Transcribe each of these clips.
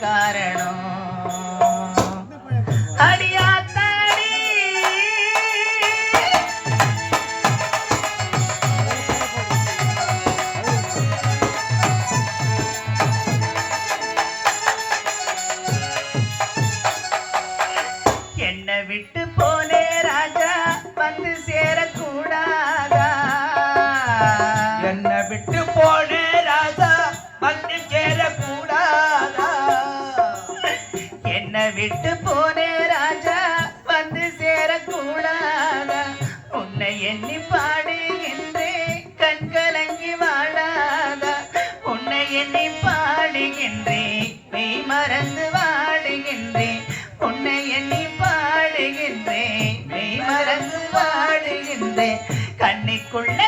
ಕಾರಣೋ விட்டு போனே ராஜா வந்து சேரக்கூடாத உன்னை எண்ணி பாடுகின்றேன் கண்கலங்கி வாழாத. உன்னை எண்ணி பாடுகின்றே நீ மறந்து வாடுகின்றேன் உன்னை எண்ணி பாடுகின்றே நீ மறந்து வாடுகின்றேன் கண்ணிக்குள்ள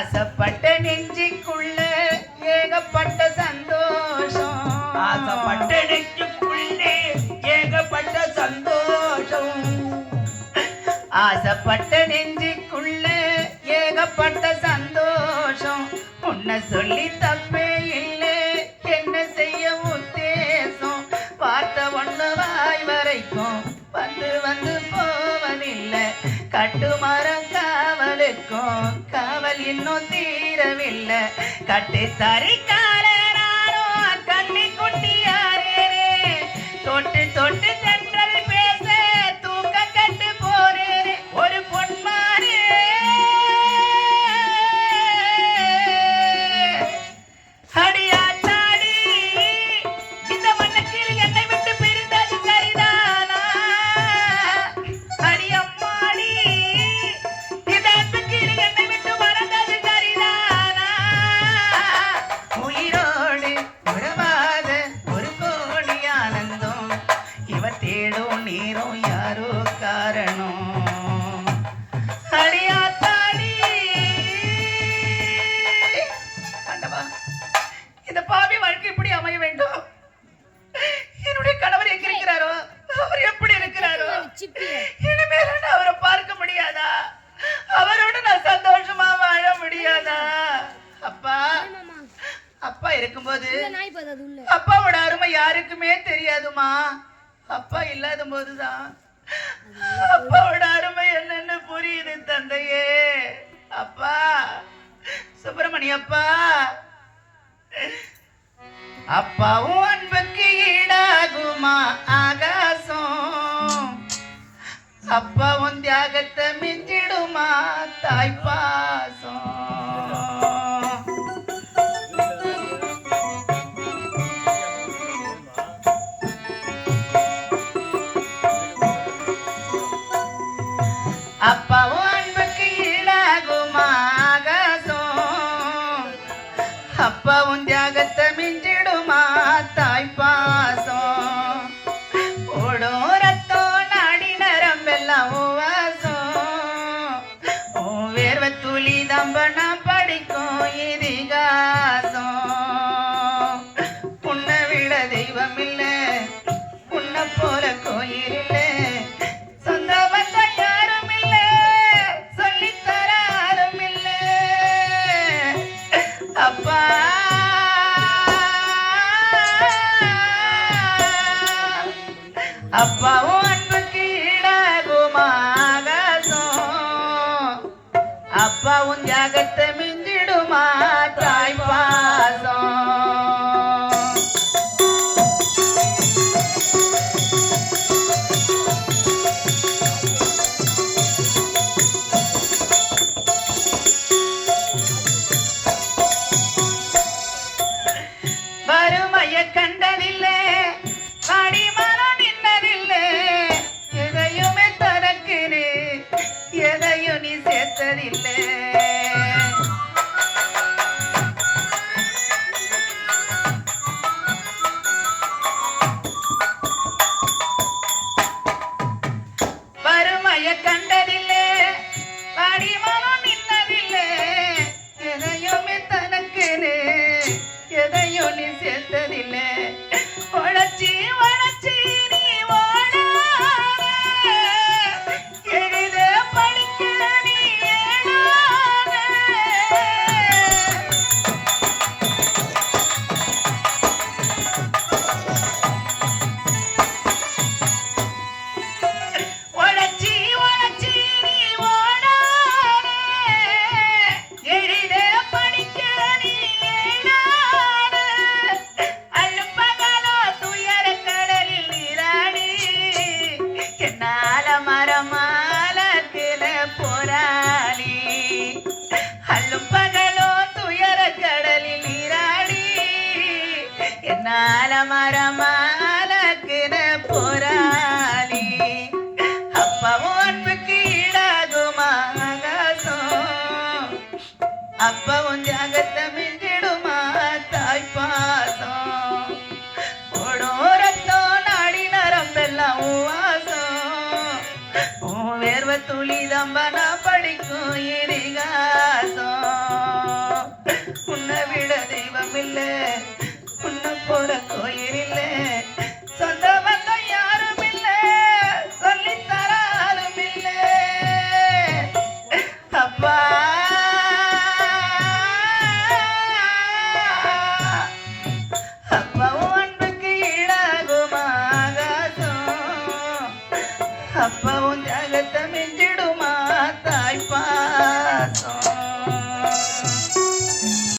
ஆசைப்பட்ட நெஞ்சிக்குள்ள ஏகப்பட்ட சந்தோஷம். ஆசைப்பட்ட நெஞ்சுக்குள்ளே ஏகப்பட்ட சந்தோஷம். ஆசைப்பட்ட நெஞ்சிக்குள்ள ஏகப்பட்ட சந்தோஷம். உன்னை சொல்லி தப்பே இல்லை என்ன செய்ய உத்தேசம். பார்த்த ஒண்ணு வாய் வரைக்கும் வந்து வந்து போவதில்லை கட்டுமரம் காவலுக்கும் காவல் இன்னும் தீரவில்லை. கட்டு தரிக்க இவ தேடும் நீரும் யாரோ காரணம். அடியாத்தாடி ஆண்டவா இந்த பாவி வாழ்க்கை இப்படி அமைய வேண்டும்? என்னுடைய கணவர் எங்க இருக்கிறாரோ? அவர் எப்படி இருக்கிறாரோ? இனிமேல் அவரை பார்க்க முடியாதா? அவரோட நான் சந்தோஷமா வாழ முடியாதா? அப்பா அப்பா இருக்கும்போது அப்பாவோட அருமை யாருக்குமே தெரியாதுமா? அப்பா இல்லாத போதுதான் அப்பாவோட அருமை என்னன்னு புரியுது தந்தையே. அப்பா சுப்பிரமணி அப்பா. அப்பாவும் அன்புக்கு ஈடாகுமா ஆகாசம்? அப்பாவும் தியாகத்தை மிஞ்சிடுமா தாய்ப்பா? அப்பாவும் தியாகத்தை மிஞ்சிடுமா தாய்ப்பா? அப்பாவும் அன்புக்கு ஈடாகுமா அப்பாவும் தியாகத்தை மிஞ்சிடுமா தாய் எதையும் நீ சேர்த்ததில்லை. வறுமைய கண்டதில்லை. படிமனம் நின்னதில்லை எதையுமே தனக்கு எதையும் நீ சேர்த்ததில்லை. வேர்வ துளி தம்பனா படிக்கும் இரிகாசம் உன்னை விட தெய்வம் இல்லை